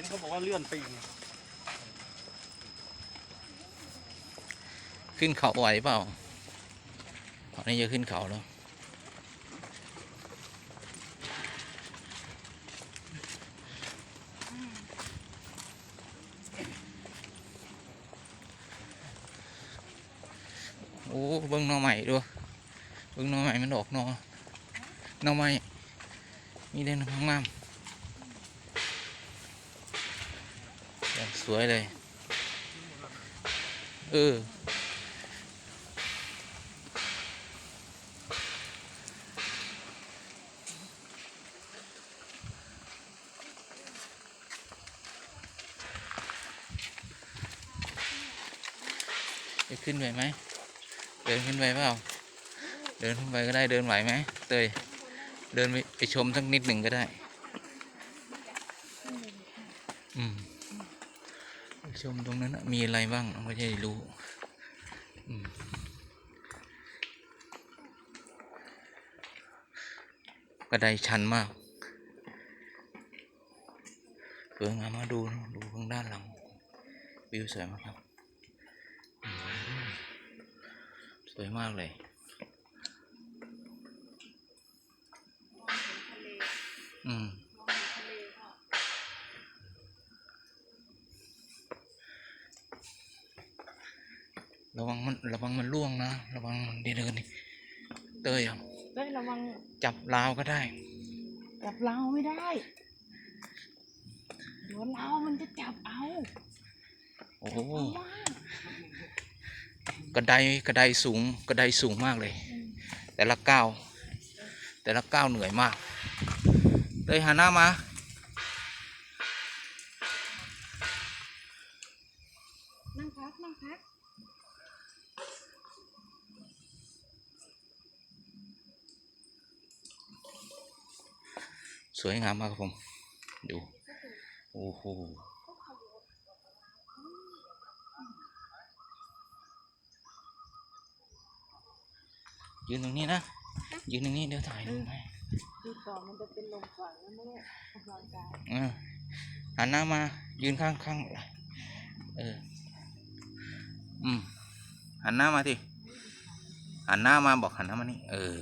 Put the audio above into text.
ห็นเขาบอกว่าเลื่อนปีนขึ้นเขาไหวเปล่าตอนนี้จะขึ้นเขาแล้วโอ้เบิ้งนอใหม่ด้วยเบิ้งนอใหม่มันออกนอนอใหม่มีเด่นงามๆ อย่างสวยเลย เออ จะขึ้นไปไหม เดินขึ้นไปเปล่า เดินขึ้นไปก็ได้ เดินไหวไหม เตย เดินไปไปชมสักนิดหนึ่งก็ได้ อืม ชมตรงนั้นมีอะไรบ้างเราก็จะได้รู้กระไดชันมากสวยงามมาดูดูข้างด้านหลัง วิวสวยมากครับ สวยมากเลยอืม ระวังมันระวังมันล่วงนะ ระวังมันดีเดินนี่เตยอะเฮ้ยระวังจับราวก็ได้ จับเราไม่ได้เดี๋ยวเรามันจะจับเอาโอ้โหเพราะว่ากระไดกระไดสูงกระไดสูงมากเลย แต่ละก้าวแต่ละก้าวเหนื่อยมากเตยหันหน้ามานั่งพักนั่งพัก สวยงามมากครับผม ดู โอ้โหยืนตรงนี้นะ ยืนตรงนี้เดี๋ยวถ่ายรูปให้ดูต่อมันจะเป็นลมก่อนแล้วไม่ได้ออกกำลังกายเออหันหน้ามา ยืนข้างข้างเออ อืมหันหน้ามาสิหันหน้ามาบอกหันหน้ามานี่ เออ